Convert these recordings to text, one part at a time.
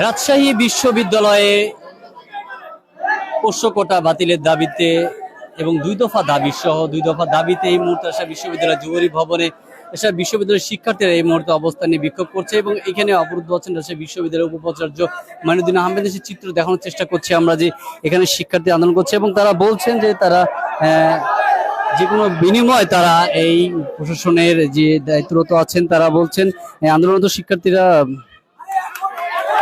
রাজশাহী বিশ্ববিদ্যালয়ে পোষ্য কোটা বাতিলের দাবিতে এবং দুই দফা দাবি সহ দুই দফা দাবিতে এই মুহূর্তে আসা বিশ্ববিদ্যালয় যুবরী ভবনে এসব বিশ্ববিদ্যালয়ের শিক্ষার্থীরা এই মুহূর্তে অবস্থান বিক্ষোভ করছে এবং এখানে অবরুদ্ধ আছেন রাজশাহী বিশ্ববিদ্যালয়ের উপাচার্য মাইনুদ্দিন আহমেদের সেই চিত্র দেখানোর চেষ্টা করছি আমরা যে এখানে শিক্ষার্থী আন্দোলন করছে এবং তারা বলছেন যে তারা যে কোনো বিনিময় তারা এই প্রশাসনের যে দায়িত্বরত আছেন, তারা বলছেন আন্দোলনরত শিক্ষার্থীরা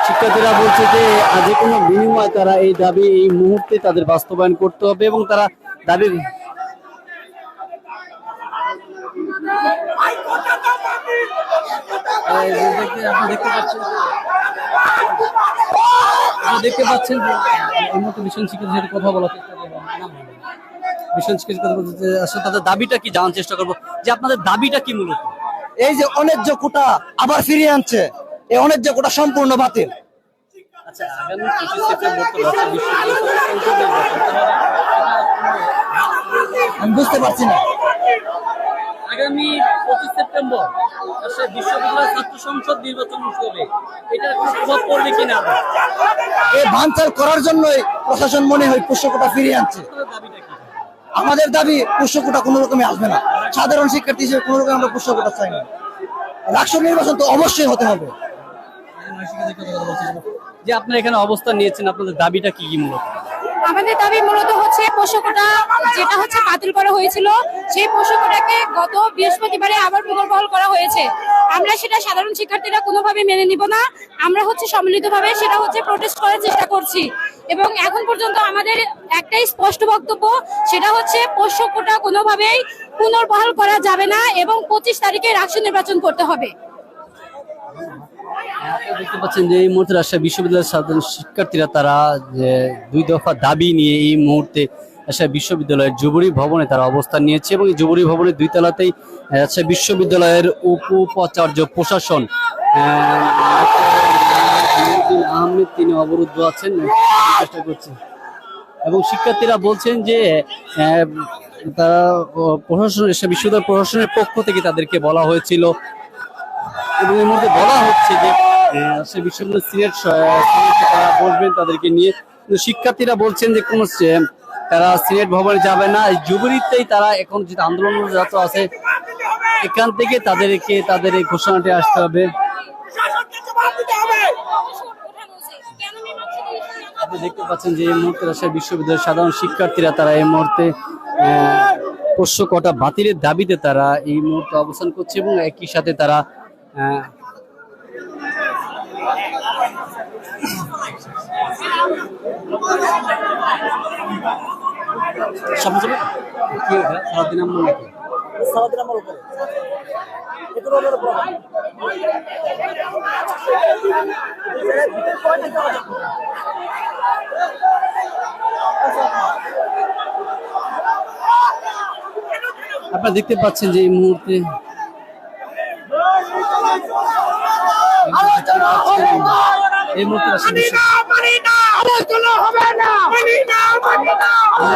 শিক্ষার্থীরা বলছে যে যে কোনো বিনিময় তারা এই দাবি এই মুহূর্তে তাদের বাস্তবায়ন করতে হবে এবং তারা দাবি দেখতে- আপনি দেখতে পাচ্ছেন দেখতে পাচ্ছেন যে মিশন শিক্ষার্থীর সাথে কথা বলার চেষ্টা করব মিশন শিক্ষার্থীর কথা বলতে আসলে তাদের দাবিটা কি জানার চেষ্টা করব যে আপনাদের দাবিটা কি মূলত? এই যে অন্যায্য কোটা আবার ফিরিয়ে আনছে। এই অন্যায্য কোটা সম্পূর্ণ বাতিল। আচ্ছা আমি বুঝতে পারছি না। আগামী পঁচিশ সেপ্টেম্বর বিশ্ববিদ্যালয় ছাত্র সংসদ নির্বাচন হবে এটার প্রভাব পড়বে কিনা? এই ভাঙচাল করার জন্যই প্রশাসন মনে হয় পুষ্য কোটা ফিরিয়ে আনছে। আমাদের দাবি পুষ্য কোটা কোনো রকমে আসবে না। সাধারণ শিক্ষার্থী হিসেবে কোনো রকম আমরা পুষ্য কোটা চাই না। রাষ্ট্র নির্বাচন তো অবশ্যই হতে হবে। যে আপনারা এখানে অবস্থান নিয়েছেন, আপনাদের দাবিটা কি কি মূলত? আমাদের দাবি মূলত হচ্ছে পোষকটা, যেটা হচ্ছে বাতিল করা হয়েছিল, সেই পোষকটাকে গত বৃহস্পতিবারে আবার পুনর্বহাল করা হয়েছে। আমরা সেটা সাধারণ শিক্ষার্থীরা কোনোভাবে মেনে নিব না। আমরা হচ্ছে সম্মিলিতভাবে সেটা হচ্ছে প্রোটেস্ট করার চেষ্টা করছি। এবং এখন পর্যন্ত আমাদের একটাই স্পষ্ট বক্তব্য, সেটা হচ্ছে পোষ্যকোটা কোনোভাবেই পুনর্বহাল করা যাবে না এবং পঁচিশ তারিখে রাষ্ট্র নির্বাচন করতে হবে। দেখতে পাচ্ছেন যে এই মুহূর্তে রাজশাহী বিশ্ববিদ্যালয়ের সাধারণ শিক্ষার্থীরা তারা যে দুই দফা দাবি নিয়ে এই মুহূর্তে রাজশাহী বিশ্ববিদ্যালয়ের যুবরী ভবনে তারা অবস্থান নিয়েছে এবং এই যুবরী ভবনের দুই তলাতেই রাজশাহী বিশ্ববিদ্যালয়ের উপ উপাচার্য প্রশাসন আহমেদ তিনি অবরুদ্ধ আছেন। চেষ্টা করছেন এবং শিক্ষার্থীরা বলছেন যে তারা প্রশাসন বিশ্ববিদ্যালয় প্রশাসনের পক্ষ থেকে তাদেরকে বলা হয়েছিল এবং এর মধ্যে বলা হচ্ছে যে সে বিশ্ববিদ্যালয় সিনেট তারা বসবেন তাদেরকে নিয়ে। কিন্তু শিক্ষার্থীরা বলছেন যে, কোনো তারা সিনেট ভবনে যাবে না। এই যুবরীতেই তারা এখন যে আন্দোলনরত আছে, এখান থেকে তাদেরকে, তাদের এই ঘোষণাটি আসতে হবে। আপনি দেখতে পাচ্ছেন যে, এই মুহূর্তে রাজশাহী বিশ্ববিদ্যালয়ের সাধারণ শিক্ষার্থীরা তারা এই মুহূর্তে পোষ্য কটা বাতিলের দাবিতে তারা এই মুহূর্তে অবস্থান করছে এবং একই সাথে তারা সামনে চলো। কি ওটা? সারাদিন আমার নাকি সারাদিন আমার উপরে এগুলো হলো প্রবলেম আপনারা দেখতে পাচ্ছেন যে এই মুহূর্তে এই মুহূর্তে আমরা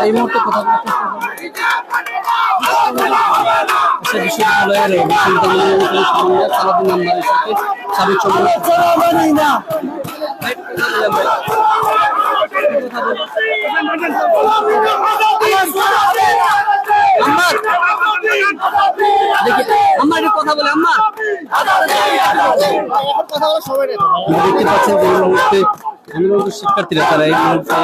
এই মুহূর্তে কথা বিশ্ববিদ্যালয়ের বিশ্ববিদ্যালয়ের সালাদিন নাম্বারের সাথে সাবেক সম্মানিত দেখি আম্মা কথা বলে আমরা দেখতে পাচ্ছেন যে মুহূর্তে আন্দোলনরত শিক্ষার্থীরা, তারা এই মুহূর্তে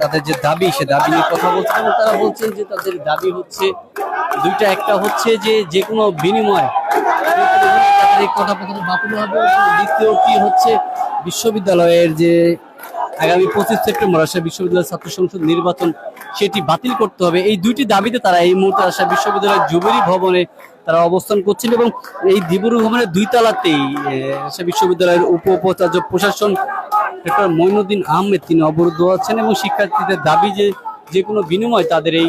তাদের যে দাবি, সে দাবি নিয়ে কথা বলছেন এবং তারা বলছেন যে তাদের দাবি হচ্ছে, দুইটা, একটা হচ্ছে যে যে কোনো বিনিময় তাদের কথা বাতিল হবে এবং দ্বিতীয়টি হচ্ছে, বিশ্ববিদ্যালয়ের যে আগামী পঁচিশ সেপ্টেম্বর রাজশাহী বিশ্ববিদ্যালয় ছাত্র সংসদ নির্বাচন, সেটি বাতিল করতে হবে। এই দুইটি দাবিতে তারা এই মুহূর্তে রাজশাহী বিশ্ববিদ্যালয়ের যুবরী ভবনে তারা অবস্থান করছেন এবং এই দিবুরু ভবনের দুই তলাতেই বিশ্ববিদ্যালয়ের উপ উপাচার্য প্রশাসন ডক্টর মইনুদ্দিন আহমেদ তিনি অবরুদ্ধ আছেন এবং শিক্ষার্থীদের দাবি যে যে কোনো বিনিময় তাদের এই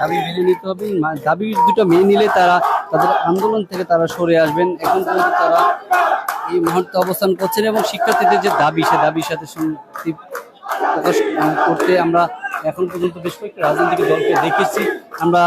দাবি মেনে নিতে হবে। দাবি দুটো মেনে নিলে তারা তাদের আন্দোলন থেকে তারা সরে আসবেন। এখন পর্যন্ত তারা এই মুহূর্তে অবস্থান করছেন এবং শিক্ষার্থীদের যে দাবি, সে দাবির সাথে প্রকাশ করতে আমরা এখন পর্যন্ত বেশ কয়েকটি রাজনৈতিক দলকে দেখেছি। আমরা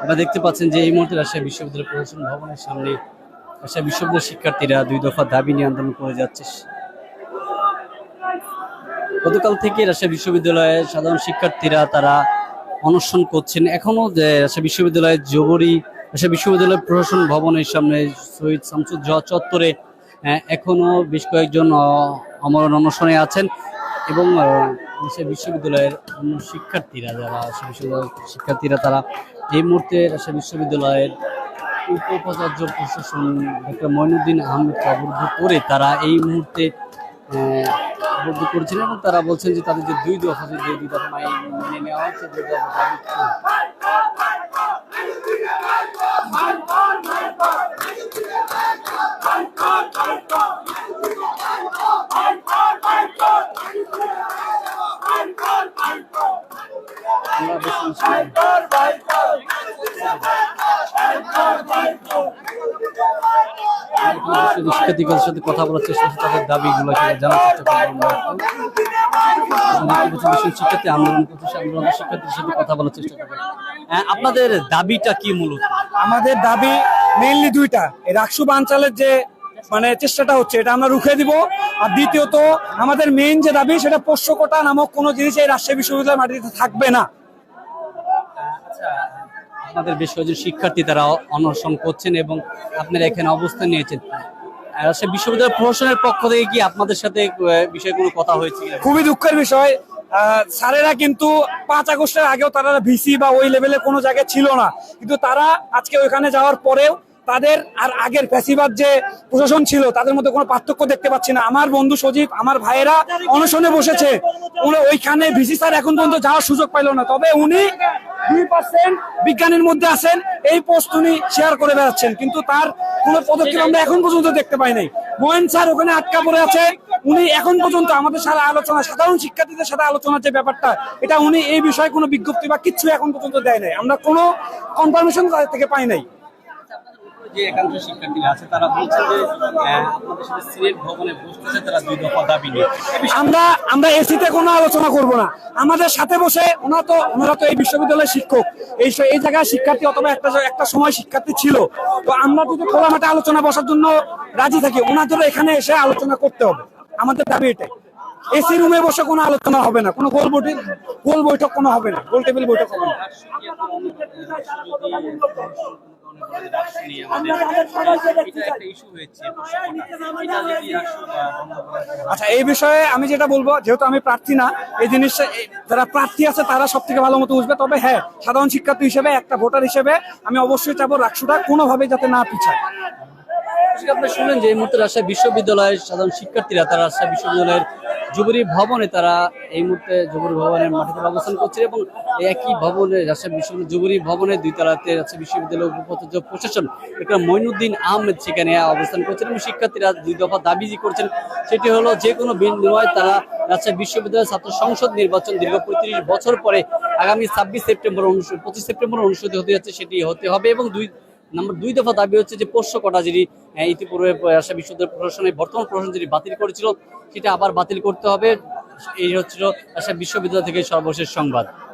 আমরা দেখতে পাচ্ছেন যে এই মুহূর্তে রাজশাহী বিশ্ববিদ্যালয় প্রশাসন ভবনের সামনে রাজশাহী বিশ্ববিদ্যালয়ের শিক্ষার্থীরা দুই দফা দাবি নিয়ে আন্দোলন করে যাচ্ছে। গতকাল থেকে রাজশাহী বিশ্ববিদ্যালয়ের সাধারণ শিক্ষার্থীরা তারা অনশন করছেন। এখনও যে রাজশাহী বিশ্ববিদ্যালয়ের জবরি রাজশাহী বিশ্ববিদ্যালয় প্রশাসন ভবনের সামনে শহীদ শামসুজ্জোহা চত্বরে আহ, এখনও বেশ কয়েকজন অমরণ অনশনে আছেন। এবং রাজশাহী বিশ্ববিদ্যালয়ের অন্য শিক্ষার্থীরা যারা রাজশাহী বিশ্ববিদ্যালয়ের শিক্ষার্থীরা, তারা এই মুহূর্তে রাজশাহী বিশ্ববিদ্যালয়ের উপাচার্য প্রশাসন ডক্টর মইনুদ্দিন আহমেদকে অবরুদ্ধ করে তারা এই মুহূর্তে অবরুদ্ধ করেছেন এবং তারা বলছেন যে তাদের যে দুই দফা যে দুই দফা মেনে নেওয়া হচ্ছে দুই দফা শিক্ষার্থীদের সাথে কথা বলার চেষ্টা করছি তাদের দাবিগুলো জানার চেষ্টা করব শিক্ষার্থী আন্দোলন করতেছে আন্দোলন সাথে কথা বলার চেষ্টা করব। হ্যাঁ, আপনাদের দাবিটা কি মূলত? আমাদের দাবি মেইনলি দুইটা। রাকসু বাঞ্চালের যে মানে চেষ্টাটা হচ্ছে এটা আমরা রুখে দিব। আর দ্বিতীয়ত আমাদের মেইন যে দাবি সেটা পোষ্য কোটা নামক কোনো জিনিস এই রাজশাহী বিশ্ববিদ্যালয়ের মাটিতে থাকবে না। আপনাদের বেশ কয়েকজন শিক্ষার্থী তারা অনশন করছেন এবং আপনারা এখানে অবস্থান নিয়েছেন। সে বিশ্ববিদ্যালয় প্রশাসনের পক্ষ থেকে কি আপনাদের সাথে বিষয়ে কোনো কথা হয়েছে খুবই দুঃখের বিষয়। স্যারেরা কিন্তু পাঁচ আগস্টের আগেও তারা ভিসি বা ওই লেভেলে কোনো জায়গায় ছিল না। কিন্তু তারা আজকে ওইখানে যাওয়ার পরেও তাদের আর আগের ফ্যাসিবাদ যে প্রশাসন ছিল, তাদের মধ্যে কোনো পার্থক্য দেখতে পাচ্ছি না। আমার বন্ধু সজীব, আমার ভাইয়েরা অনশনে বসেছে। ওইখানে ভিসি স্যার এখন পর্যন্ত যাওয়ার সুযোগ পাইল না। তবে উনি বিজ্ঞানীর মধ্যে আছেন, এই পোস্ট উনি শেয়ার করে বেড়াচ্ছেন। কিন্তু তার কোনো পদক্ষেপ আমরা এখন পর্যন্ত দেখতে পাই নাই। মোয়েন স্যার ওখানে আটকা পড়ে আছে। উনি এখন পর্যন্ত আমাদের সাথে আলোচনা, সাধারণ শিক্ষার্থীদের সাথে আলোচনার যে ব্যাপারটা, এটা উনি এই বিষয়ে কোনো বিজ্ঞপ্তি বা কিছু এখন পর্যন্ত দেয় নাই। আমরা কোনো কনফার্মেশন তাদের থেকে পাই নাই। যে একাংশ শিক্ষার্থীরা আছে তারা বলছে যে আপনাদের সাথে সিলেট ভবনে বসতেছে তারা দুই দফা দাবি নিয়ে। আমরা আমরা এসিতে কোনো আলোচনা করব না। আমাদের সাথে বসে ওনারা তো ওনারা তো এই বিশ্ববিদ্যালয়ের শিক্ষক। এই এই জায়গায় শিক্ষার্থী অথবা একটা একটা সময় শিক্ষার্থী ছিল। তো আমরা যদি খোলামাঠে আলোচনা বসার জন্য রাজি থাকি ওনাদের এখানে এসে আলোচনা করতে হবে। আমাদের দাবি এটাই। এসি রুমে বসে কোনো আলোচনা হবে না। কোনো গোল বৈঠক গোল বৈঠক কোনো হবে না। গোল টেবিল বৈঠক হবে না। আচ্ছা এই বিষয়ে আমি যেটা বলব যেহেতু আমি প্রার্থী না এই জিনিসটা যারা প্রার্থী আছে তারা সব থেকে ভালো মতো বুঝবে। তবে হ্যাঁ সাধারণ শিক্ষার্থী হিসেবে একটা ভোটার হিসেবে আমি অবশ্যই চাবো রাকসুটা কোনোভাবে যাতে না পিছায়। আপনি শুনলেন যে এই মুহূর্তে রাজশাহী বিশ্ববিদ্যালয়ের সাধারণ শিক্ষার্থীরা তারা রাজশাহী বিশ্ববিদ্যালয়ের জুবরি ভবনে তারা এই মুহূর্তে জুবরি ভবনের মাঠে তারা অবস্থান করছে এবং একই ভবনে রাজশাহী বিশ্ববিদ্যালয় জুবরি ভবনের দুই তলাতে রাজশাহী বিশ্ববিদ্যালয়ের উপাচার্য প্রশাসন। একটা মইনুদ্দিন আহমেদ সেখানে অবস্থান করছেন এবং শিক্ষার্থীরা দুই দফা দাবি যে করছেন, সেটি হলো যে কোনো বিনিময়ে তারা রাজশাহী বিশ্ববিদ্যালয় ছাত্র সংসদ নির্বাচন দীর্ঘ পঁয়ত্রিশ বছর পরে আগামী ছাব্বিশ সেপ্টেম্বর অনুষ্ঠিত, পঁচিশ সেপ্টেম্বর অনুষ্ঠিত হতে যাচ্ছে, সেটি হতে হবে এবং দুই নাম্বার দুই দফা দাবি হচ্ছে যে পোষ্য কটা যিনি ইতিপূর্বে রাজশাহী বিশ্ববিদ্যালয় প্রশাসনের বর্তমান প্রশাসন যিনি বাতিল করেছিল, সেটা আবার বাতিল করতে হবে। এই হচ্ছিল রাজশাহী বিশ্ববিদ্যালয় থেকে সর্বশেষ সংবাদ।